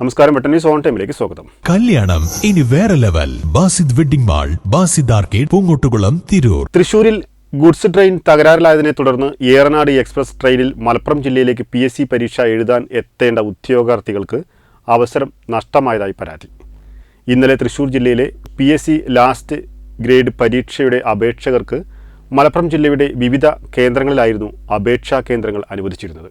നമസ്കാരം Vettan zone on ടൈമിലേക്ക് സ്വാഗതം. കല്യാണം ഇനി വേറെ level. Basid wedding mall Basid arcade Poonkottukulam Tirur. തൃശൂരിൽ ഗുഡ്സ് ട്രെയിൻ തകരാറിലായതിനെ തുടർന്ന് ഏറനാട് എക്സ്പ്രസ് ട്രെയിനിൽ മലപ്പുറം ജില്ലയിലേക്ക് പി എസ് സി പരീക്ഷ എഴുതാൻ എത്തേണ്ട ഉദ്യോഗാർത്ഥികൾക്ക് അവസരം നഷ്ടമായതായി പരാതി. ഇന്നലെ തൃശൂർ ജില്ലയിലെ P S C last grade പരീക്ഷയുടെ അപേക്ഷകർക്ക് മലപ്പുറം ജില്ലയുടെ വിവിധ കേന്ദ്രങ്ങളിലായിരുന്നു അപേക്ഷാ കേന്ദ്രങ്ങൾ അനുവദിച്ചിരുന്നത്.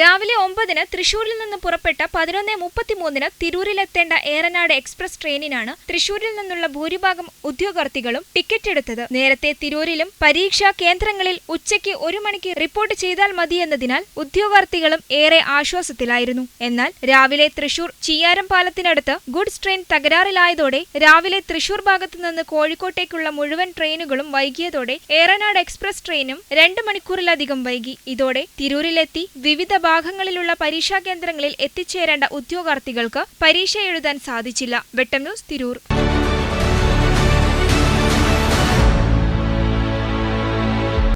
രാവിലെ ഒമ്പതിന് തൃശൂരിൽ നിന്ന് പുറപ്പെട്ട പതിനൊന്ന് മുപ്പത്തിമൂന്നിന് തിരൂരിലെത്തേണ്ട ഏറനാട് എക്സ്പ്രസ് ട്രെയിനിനാണ് തൃശൂരിൽ നിന്നുള്ള ഭൂരിഭാഗം ഉദ്യോഗാർത്ഥികളും ടിക്കറ്റ് എടുത്തത്. നേരത്തെ തിരൂരിലും പരീക്ഷാ കേന്ദ്രങ്ങളിൽ ഉച്ചയ്ക്ക് ഒരു മണിക്ക് റിപ്പോർട്ട് ചെയ്താൽ മതിയെന്നതിനാൽ ഉദ്യോഗാർത്ഥികളും ഏറെ ആശ്വാസത്തിലായിരുന്നു. എന്നാൽ രാവിലെ തൃശൂർ ചിയാരം പാലത്തിനടുത്ത് ഗുഡ്സ് ട്രെയിൻ തകരാറിലായതോടെ രാവിലെ തൃശൂർ ഭാഗത്തു നിന്ന് കോഴിക്കോട്ടേക്കുള്ള മുഴുവൻ ട്രെയിനുകളും വൈകിയതോടെ ഏറനാട് എക്സ്പ്രസ് ട്രെയിനും രണ്ട് മണിക്കൂറിലധികം വൈകി. ഇതോടെ തിരൂരിലെത്തി വിവിധ ഭാഗങ്ങളിലുള്ള പരീക്ഷാ കേന്ദ്രങ്ങളിൽ എത്തിച്ചേരേണ്ട ഉദ്യോഗാർത്ഥികൾക്ക് പരീക്ഷ എഴുതാൻ സാധിച്ചില്ല. വെട്ടം ന്യൂസ് തിരൂർ.